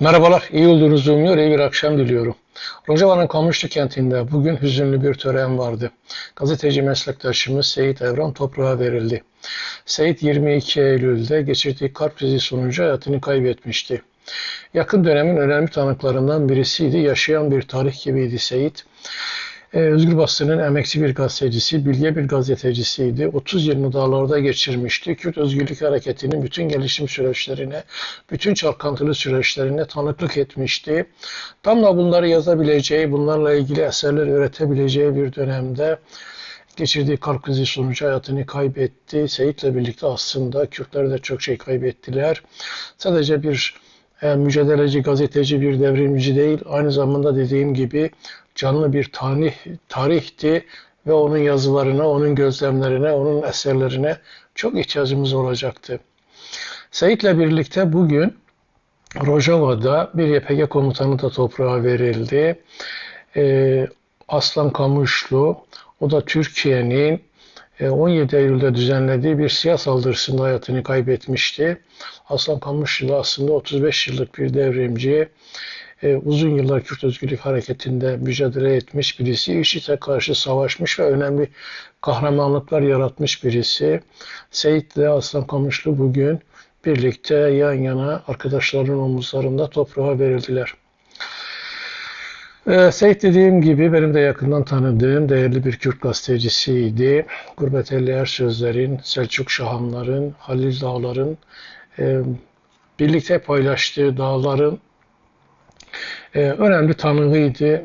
Merhabalar, iyi olduğunuzu umuyor, iyi bir akşam diliyorum. Rojava'nın Kamışlı kentinde bugün hüzünlü bir tören vardı. Gazeteci meslektaşımız Seyit Evran toprağa verildi. Seyit 22 Eylül'de geçirdiği kalp krizi sonucu hayatını kaybetmişti. Yakın dönemin önemli tanıklarından birisiydi. Yaşayan bir tarih gibiydi Seyit. Ee, Özgür Basın'ın emekçi bir gazetecisi, bilge bir gazetecisiydi. 30 yılını dağlarda geçirmişti. Kürt Özgürlük Hareketi'nin bütün gelişim süreçlerine, bütün çalkantılı süreçlerine tanıklık etmişti. Tam da bunları yazabileceği, bunlarla ilgili eserler üretebileceği bir dönemde geçirdiği kalp krizi sonucu hayatını kaybetti. Seyit'le birlikte aslında Kürtler de çok şey kaybettiler. Sadece bir e, mücadeleci, gazeteci, bir devrimci değil, aynı zamanda dediğim gibi canlı bir tarih, tarihti ve onun yazılarına, onun gözlemlerine, onun eserlerine çok ihtiyacımız olacaktı. Seyit'le birlikte bugün Rojava'da bir YPG komutanı da toprağa verildi. Ee, Aslan Kamışlı, o da Türkiye'nin e, 17 Eylül'de düzenlediği bir siyah saldırısında hayatını kaybetmişti. Aslan Kamışlı da aslında 35 yıllık bir devrimci, e, uzun yıllar Kürt Özgürlük Hareketi'nde mücadele etmiş birisi, IŞİD'e karşı savaşmış ve önemli kahramanlıklar yaratmış birisi. Seyit ile Aslan Kamışlı bugün birlikte yan yana arkadaşlarının omuzlarında toprağa verildiler. Ee, Seyit dediğim gibi benim de yakından tanıdığım değerli bir Kürt gazetecisiydi. Gurbet Eller Sözler'in, Selçuk Şahanlar'ın, Halil Dağlar'ın e, birlikte paylaştığı dağların e, önemli tanığıydı.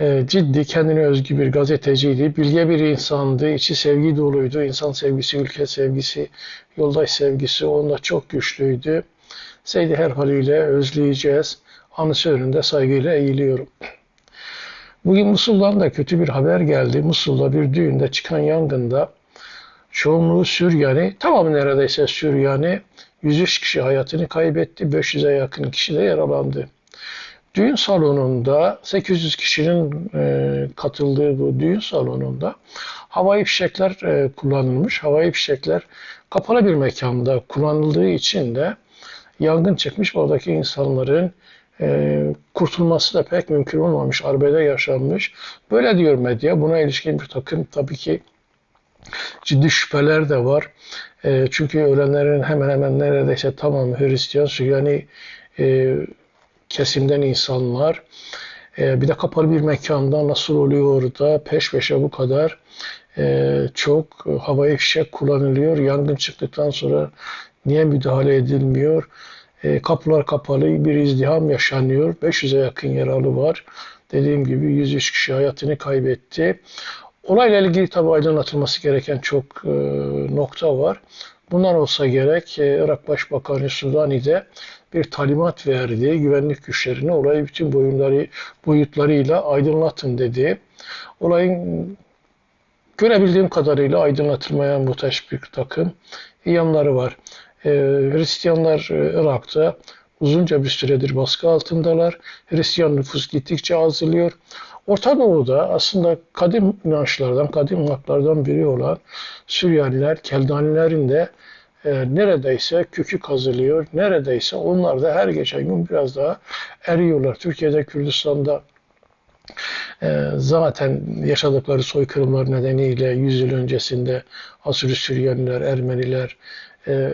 E, ciddi, kendine özgü bir gazeteciydi. Bilge bir insandı. içi sevgi doluydu. İnsan sevgisi, ülke sevgisi, yoldaş sevgisi onda çok güçlüydü. Seydi her haliyle özleyeceğiz. Anısı önünde saygıyla eğiliyorum. Bugün Musul'dan da kötü bir haber geldi. Musul'da bir düğünde çıkan yangında çoğunluğu Süryani, tamamı neredeyse Süryani, 103 kişi hayatını kaybetti, 500'e yakın kişi de yaralandı. Düğün salonunda 800 kişinin e, katıldığı bu düğün salonunda havai fişekler e, kullanılmış. Havai fişekler kapalı bir mekanda kullanıldığı için de yangın çıkmış. Oradaki insanların e, kurtulması da pek mümkün olmamış. Arbede yaşanmış. Böyle diyor medya. Buna ilişkin bir takım tabii ki ciddi şüpheler de var. E, çünkü ölenlerin hemen hemen neredeyse tamamı Hristiyan, Süryani e, kesimden insanlar. E, bir de kapalı bir mekanda nasıl oluyor orada peş peşe bu kadar e, çok havai fişek kullanılıyor. Yangın çıktıktan sonra niye müdahale edilmiyor? E, kapılar kapalı, bir izdiham yaşanıyor. 500'e yakın yaralı var. Dediğim gibi 103 kişi hayatını kaybetti. Olayla ilgili tabi aydınlatılması gereken çok nokta var. Bunlar olsa gerek e, Irak Başbakanı Sudani'de bir talimat verdi. Güvenlik güçlerine olayı bütün boyunları, boyutlarıyla aydınlatın dedi. Olayın görebildiğim kadarıyla aydınlatılmaya muhtaç bir takım yanları var. Ee, Hristiyanlar e, Irak'ta uzunca bir süredir baskı altındalar. Hristiyan nüfus gittikçe azalıyor. Orta Doğu'da aslında kadim inançlardan, kadim haklardan biri olan Süryaniler, Keldanilerin de e, neredeyse kökü kazılıyor. Neredeyse onlar da her geçen gün biraz daha eriyorlar. Türkiye'de, Kürdistan'da e, zaten yaşadıkları soykırımlar nedeniyle 100 yıl öncesinde Asuri Süryaniler, Ermeniler e,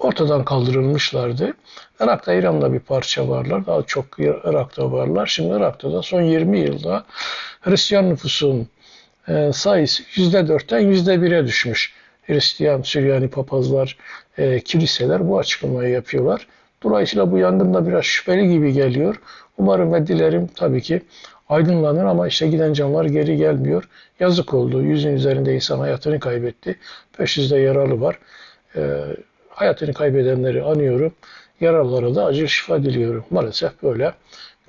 ortadan kaldırılmışlardı. Irak'ta İran'da bir parça varlar. Daha çok Irak'ta varlar. Şimdi Irak'ta da son 20 yılda Hristiyan nüfusun e, sayısı %4'ten %1'e düşmüş. Hristiyan, Süryani papazlar, e, kiliseler bu açıklamayı yapıyorlar. Dolayısıyla bu yangın da biraz şüpheli gibi geliyor. Umarım ve dilerim tabii ki aydınlanır ama işte giden canlar geri gelmiyor. Yazık oldu. Yüzün üzerinde insan hayatını kaybetti. 500'de yaralı var. E, hayatını kaybedenleri anıyorum. Yaralılara da acil şifa diliyorum. Maalesef böyle.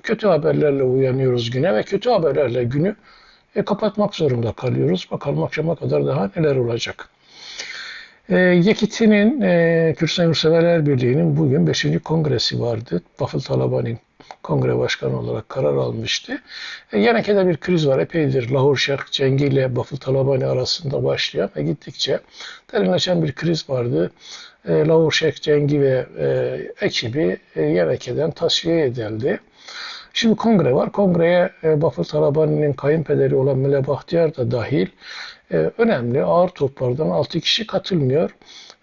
Kötü haberlerle uyanıyoruz güne ve kötü haberlerle günü e, kapatmak zorunda kalıyoruz. Bakalım akşama kadar daha neler olacak. E, Yekiti'nin, e, Kürtistan Yurtseverler Birliği'nin bugün 5. kongresi vardı. Bafıl Talabani'nin kongre başkanı olarak karar almıştı. E, Yeneke'de bir kriz var. Epeydir Lahor Şark Cengi ile Bafıl Talabani arasında başlayan ve gittikçe derinleşen bir kriz vardı. E, Lavuşek Cengi ve e, ekibi e, Yereke'den tasfiye edildi. Şimdi kongre var. Kongreye e, Bafıl Talabani'nin kayınpederi olan Mele Bahtiyar da dahil e, önemli ağır toplardan 6 kişi katılmıyor.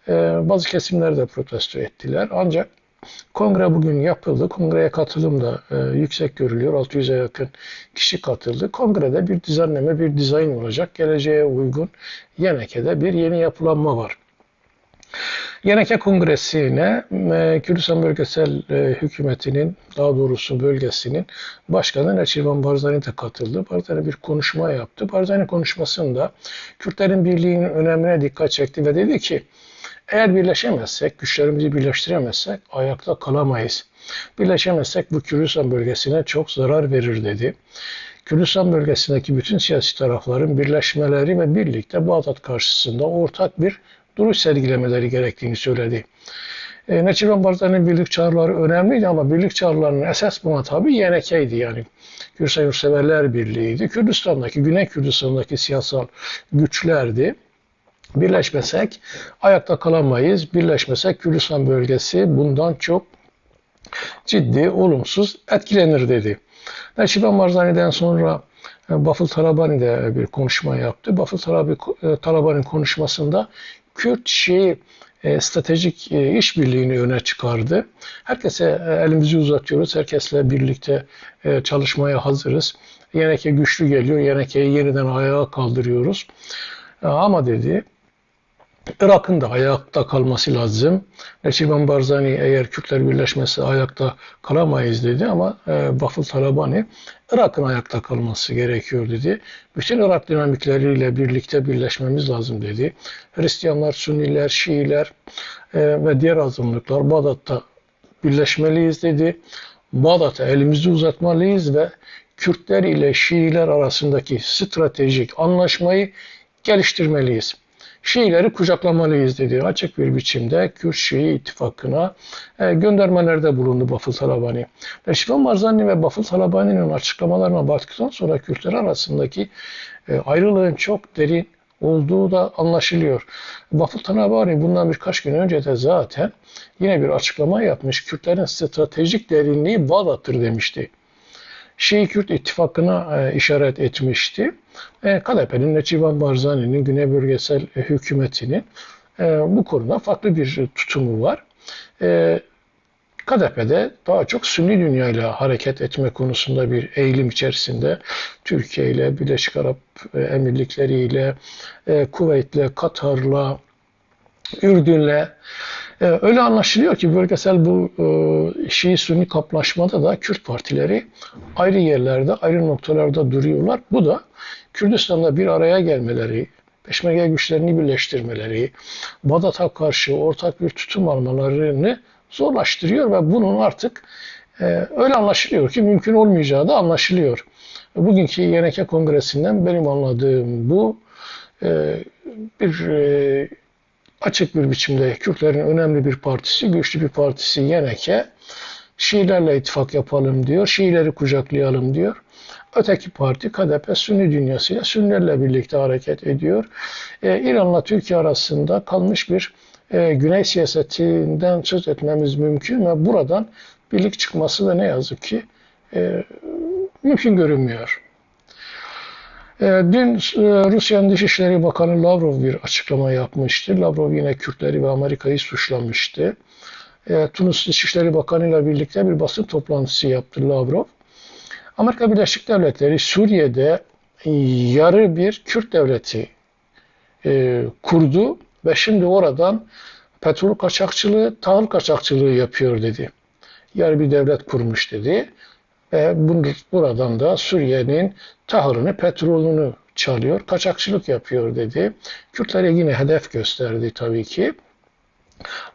E, bazı kesimler de protesto ettiler. Ancak kongre bugün yapıldı. Kongreye katılım da e, yüksek görülüyor. 600'e yakın kişi katıldı. Kongrede bir düzenleme, bir dizayn olacak. Geleceğe uygun Yeneke'de bir yeni yapılanma var. Yeneke Kongresi'ne e, Kürdistan Bölgesel e, Hükümeti'nin daha doğrusu bölgesinin başkanı Neçirvan Barzani de katıldı. Barzani bir konuşma yaptı. Barzani konuşmasında Kürtlerin birliğinin önemine dikkat çekti ve dedi ki eğer birleşemezsek, güçlerimizi birleştiremezsek ayakta kalamayız. Birleşemezsek bu Kürdistan bölgesine çok zarar verir dedi. Kürdistan bölgesindeki bütün siyasi tarafların birleşmeleri ve birlikte Bağdat karşısında ortak bir duruş sergilemeleri gerektiğini söyledi. E, Neçirvan Barzani'nin birlik çağrıları önemliydi ama birlik çağrılarının esas muhatabı YNK'ydi yani. Kürdistan Yurtseverler Birliği'ydi. Kürdistan'daki, Güney Kürdistan'daki siyasal güçlerdi. Birleşmesek ayakta kalamayız. Birleşmesek Kürdistan bölgesi bundan çok ciddi, olumsuz etkilenir dedi. Neçirvan Barzani'den sonra e, Bafıl Talabani de bir konuşma yaptı. Bafıl Talabani'nin konuşmasında Kürt Şii e, stratejik e, işbirliğini öne çıkardı. Herkese e, elimizi uzatıyoruz. Herkesle birlikte e, çalışmaya hazırız. Yeneke güçlü geliyor. Yeneke'yi yeniden ayağa kaldırıyoruz. E, ama dedi Irak'ın da ayakta kalması lazım. Neçirvan Barzani eğer Kürtler birleşmesi ayakta kalamayız dedi ama e, Bafıl Talabani Irak'ın ayakta kalması gerekiyor dedi. Bütün Irak dinamikleriyle birlikte birleşmemiz lazım dedi. Hristiyanlar, Sünniler, Şiiler e, ve diğer azınlıklar Bağdat'ta birleşmeliyiz dedi. Bağdat'a elimizi uzatmalıyız ve Kürtler ile Şiiler arasındaki stratejik anlaşmayı geliştirmeliyiz. Şiileri kucaklamalıyız dedi. Açık bir biçimde Kürt Şii ittifakına e, göndermelerde bulundu Bafıl Talabani. Reşifan Barzani ve Bafıl Talabani'nin açıklamalarına baktıktan sonra Kürtler arasındaki e, ayrılığın çok derin olduğu da anlaşılıyor. Bafıl Talabani bundan birkaç gün önce de zaten yine bir açıklama yapmış. Kürtlerin stratejik derinliği Bağdat'tır demişti. Şii-Kürt ittifakına e, işaret etmişti. E, KDP'nin Neçivan Barzani'nin Güney Bölgesel Hükümeti'nin e, bu konuda farklı bir tutumu var. E, KDP'de daha çok Sünni dünyayla hareket etme konusunda bir eğilim içerisinde Türkiye ile, Birleşik Arap Emirlikleri ile, e, Kuveyt'le, Katar'la, Ürdün'le öyle anlaşılıyor ki bölgesel bu e, Şii-Sünni kaplaşmada da Kürt partileri ayrı yerlerde, ayrı noktalarda duruyorlar. Bu da Kürdistan'da bir araya gelmeleri, Peşmerge güçlerini birleştirmeleri, Bağdat'a karşı ortak bir tutum almalarını zorlaştırıyor ve bunun artık e, öyle anlaşılıyor ki mümkün olmayacağı da anlaşılıyor. Bugünkü YNK Kongresi'nden benim anladığım bu e, bir e, açık bir biçimde Kürtlerin önemli bir partisi, güçlü bir partisi Yeneke, Şiilerle ittifak yapalım diyor, Şiileri kucaklayalım diyor. Öteki parti KDP Sünni dünyasıyla Sünnilerle birlikte hareket ediyor. Ee, İran'la Türkiye arasında kalmış bir e, güney siyasetinden söz etmemiz mümkün ve buradan birlik çıkması da ne yazık ki e, mümkün görünmüyor. Ee, dün e, Rusya'nın Dışişleri Bakanı Lavrov bir açıklama yapmıştı. Lavrov yine Kürtleri ve Amerika'yı suçlamıştı. Ee, Tunus Dışişleri Bakanı ile birlikte bir basın toplantısı yaptı Lavrov. Amerika Birleşik Devletleri Suriye'de yarı bir Kürt devleti e, kurdu ve şimdi oradan petrol kaçakçılığı, tahıl kaçakçılığı yapıyor dedi. Yarı bir devlet kurmuş dedi. Ve buradan da Suriye'nin tahılını, petrolünü çalıyor, kaçakçılık yapıyor dedi. Kürtlere yine hedef gösterdi tabii ki.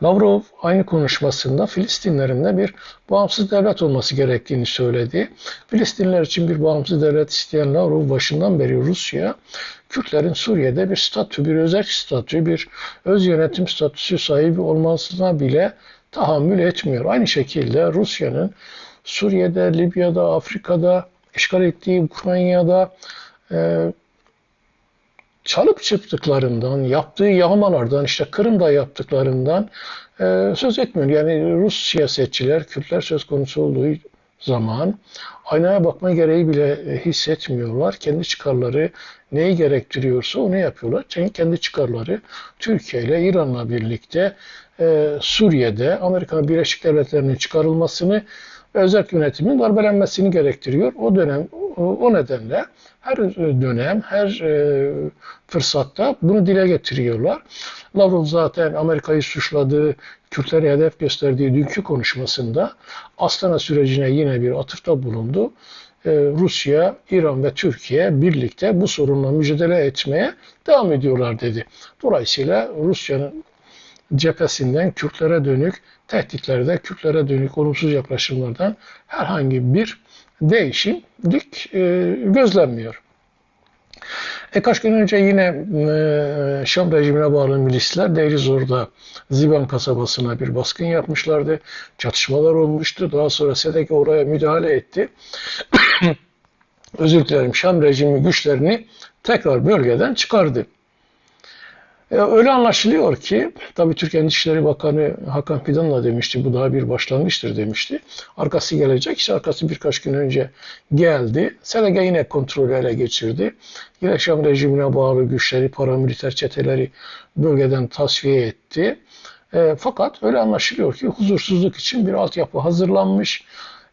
Lavrov aynı konuşmasında Filistinlerin de bir bağımsız devlet olması gerektiğini söyledi. Filistinler için bir bağımsız devlet isteyen Lavrov başından beri Rusya, Kürtlerin Suriye'de bir statü, bir özel statü, bir öz yönetim statüsü sahibi olmasına bile tahammül etmiyor. Aynı şekilde Rusya'nın Suriye'de, Libya'da, Afrika'da, işgal ettiği Ukrayna'da, e, çalıp çırptıklarından, yaptığı yağmalardan, işte Kırım'da yaptıklarından e, söz etmiyor. Yani Rus siyasetçiler, Kürtler söz konusu olduğu zaman aynaya bakma gereği bile e, hissetmiyorlar. Kendi çıkarları neyi gerektiriyorsa onu yapıyorlar. Çünkü kendi çıkarları Türkiye ile İran'la birlikte e, Suriye'de Amerika Birleşik Devletleri'nin çıkarılmasını özel yönetimin darbelenmesini gerektiriyor. O dönem o, nedenle her dönem, her e, fırsatta bunu dile getiriyorlar. Lavrov zaten Amerika'yı suçladığı, Kürtlere hedef gösterdiği dünkü konuşmasında Astana sürecine yine bir atıfta bulundu. Ee, Rusya, İran ve Türkiye birlikte bu sorunla mücadele etmeye devam ediyorlar dedi. Dolayısıyla Rusya'nın cephesinden Kürtlere dönük tehditlerde, Kürtlere dönük olumsuz yaklaşımlardan herhangi bir değişimlik e, gözlenmiyor. E kaç gün önce yine e, Şam rejimine bağlı milisler Deirizor'da Ziban kasabasına bir baskın yapmışlardı. Çatışmalar olmuştu. Daha sonra SDG oraya müdahale etti. Özür dilerim Şam rejimi güçlerini tekrar bölgeden çıkardı. E, öyle anlaşılıyor ki, tabii Türkiye İçişleri Bakanı Hakan Fidan da demişti, bu daha bir başlangıçtır demişti. Arkası gelecek, işte arkası birkaç gün önce geldi. SDG yine kontrolü ele geçirdi. Yine Şam rejimine bağlı güçleri, paramiliter çeteleri bölgeden tasfiye etti. E, fakat öyle anlaşılıyor ki huzursuzluk için bir altyapı hazırlanmış.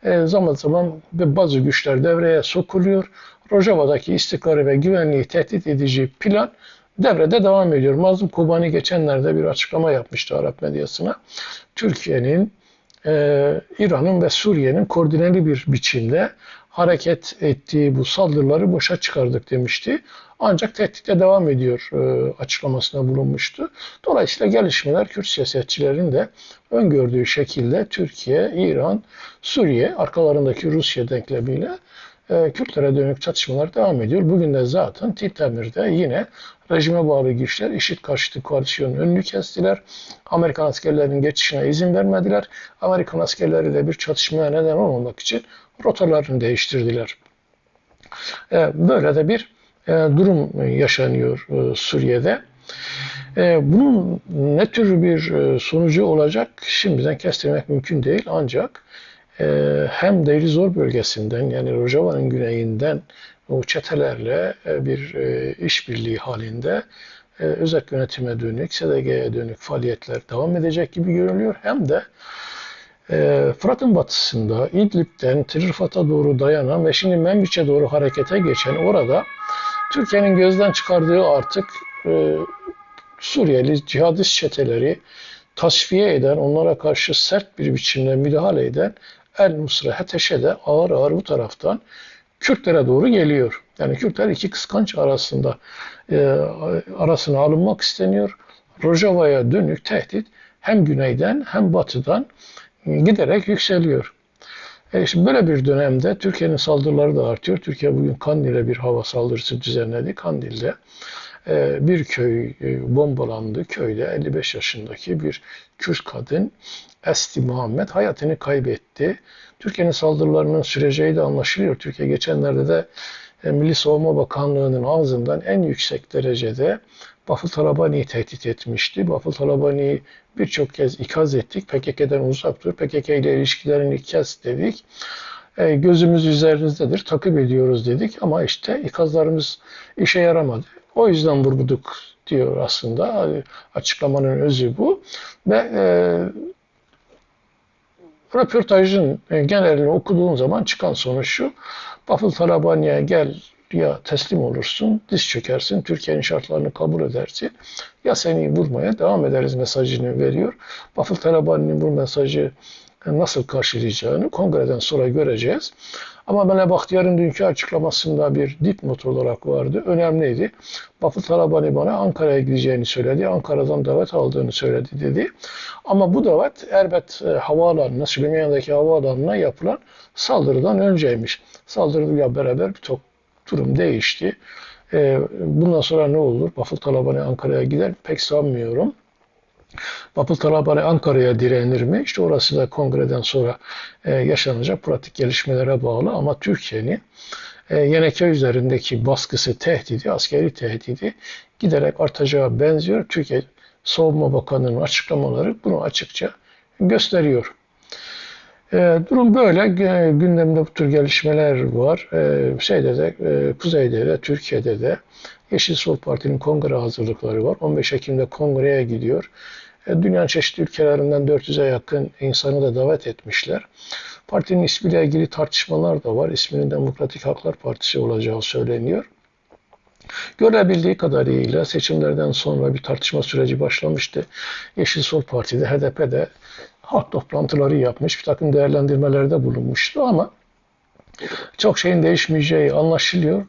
E, zaman zaman bazı güçler devreye sokuluyor. Rojava'daki istikrarı ve güvenliği tehdit edici plan devrede devam ediyor. Mazlum Kobani geçenlerde bir açıklama yapmıştı Arap medyasına. Türkiye'nin, e, İran'ın ve Suriye'nin koordineli bir biçimde hareket ettiği bu saldırıları boşa çıkardık demişti. Ancak tehditle devam ediyor e, açıklamasına bulunmuştu. Dolayısıyla gelişmeler Kürt siyasetçilerin de öngördüğü şekilde Türkiye, İran, Suriye arkalarındaki Rusya denklemiyle e, Kürtlere dönük çatışmalar devam ediyor. Bugün de zaten Tiltemir'de yine rejime bağlı güçler IŞİD karşıtı koalisyonun önünü kestiler. Amerikan askerlerinin geçişine izin vermediler. Amerikan askerleri de bir çatışmaya neden olmamak için rotalarını değiştirdiler. E, böyle de bir e, durum yaşanıyor e, Suriye'de. Bunun ne tür bir sonucu olacak şimdiden kestirmek mümkün değil ancak hem Deirizor bölgesinden yani Rojava'nın güneyinden o çetelerle e, bir e, işbirliği halinde e, özel yönetime dönük, SDG'ye dönük faaliyetler devam edecek gibi görünüyor. Hem de Fırat'ın batısında İdlib'den Trirfat'a doğru dayanan ve şimdi Menbiç'e doğru harekete geçen orada Türkiye'nin gözden çıkardığı artık Suriyeli cihadist çeteleri tasfiye eden, onlara karşı sert bir biçimde müdahale eden El Nusra Heteşe de ağır ağır bu taraftan Kürtlere doğru geliyor. Yani Kürtler iki kıskanç arasında e, arasına alınmak isteniyor. Rojava'ya dönük tehdit hem güneyden hem batıdan giderek yükseliyor. E şimdi böyle bir dönemde Türkiye'nin saldırıları da artıyor. Türkiye bugün Kandil'e bir hava saldırısı düzenledi. Kandil'de e, bir köy e, bombalandı. Köyde 55 yaşındaki bir Kürt kadın Esti Muhammed hayatını kaybetti. Türkiye'nin saldırılarının süreceği de anlaşılıyor. Türkiye geçenlerde de e, Milli Savunma Bakanlığı'nın ağzından en yüksek derecede Bafıl Talabani'yi tehdit etmişti. Bafıl Talabani'yi birçok kez ikaz ettik. PKK'den uzak dur. PKK ile ilişkilerini kes dedik. E, gözümüz üzerinizdedir. Takip ediyoruz dedik. Ama işte ikazlarımız işe yaramadı. O yüzden vurguduk diyor aslında. Açıklamanın özü bu. Ve e, röportajın e, genelini okuduğun zaman çıkan sonuç şu. Bafıl Talabani'ye gel ya teslim olursun, diz çökersin, Türkiye'nin şartlarını kabul edersin. Ya seni vurmaya devam ederiz mesajını veriyor. Bafıl Talabani'nin bu mesajı nasıl karşılayacağını kongreden sonra göreceğiz. Ama bana Bahtiyar'ın dünkü açıklamasında bir dipnot olarak vardı. Önemliydi. Bafıl Talabani bana Ankara'ya gideceğini söyledi. Ankara'dan davet aldığını söyledi dedi. Ama bu davet Erbet e, havaalanına, Süleymaniye'deki havaalanına yapılan saldırıdan önceymiş. Saldırıyla beraber bir durum değişti. E, bundan sonra ne olur? Bafıl Talabani Ankara'ya gider pek sanmıyorum. Bapıl Talabani Ankara'ya direnir mi? İşte orası da kongreden sonra e, yaşanacak pratik gelişmelere bağlı ama Türkiye'nin e, Yeneke üzerindeki baskısı, tehdidi, askeri tehdidi giderek artacağı benziyor. Türkiye Savunma Bakanı'nın açıklamaları bunu açıkça gösteriyor. E, durum böyle. Gü- Gündemde bu tür gelişmeler var. Şeyde de, Kuzey'de de, Türkiye'de de Yeşil Sol Parti'nin kongre hazırlıkları var. 15 Ekim'de kongreye gidiyor. E, Dünyanın çeşitli ülkelerinden 400'e yakın insanı da davet etmişler. Partinin ismiyle ilgili tartışmalar da var. İsminin Demokratik Haklar Partisi olacağı söyleniyor. Görebildiği kadarıyla seçimlerden sonra bir tartışma süreci başlamıştı. Yeşil Sol Parti'de, HDP'de halk toplantıları yapmış, bir takım değerlendirmelerde bulunmuştu ama çok şeyin değişmeyeceği anlaşılıyor.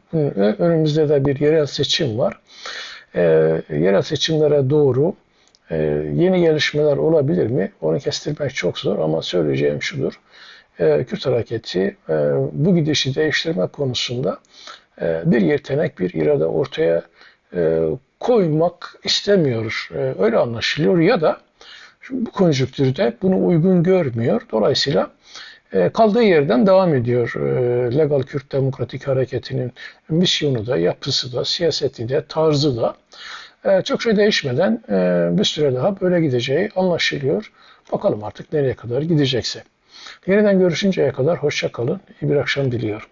Önümüzde de bir yerel seçim var. Ee, yerel seçimlere doğru e, yeni gelişmeler olabilir mi? Onu kestirmek çok zor ama söyleyeceğim şudur. Ee, Kürt hareketi e, bu gidişi değiştirme konusunda e, bir yetenek, bir irade ortaya e, koymak istemiyor. Öyle anlaşılıyor ya da bu konjüktürde bunu uygun görmüyor. Dolayısıyla kaldığı yerden devam ediyor. Legal Kürt Demokratik Hareketi'nin misyonu da, yapısı da, siyaseti de, tarzı da çok şey değişmeden e, bir süre daha böyle gideceği anlaşılıyor. Bakalım artık nereye kadar gidecekse. Yeniden görüşünceye kadar hoşça kalın. İyi bir akşam diliyorum.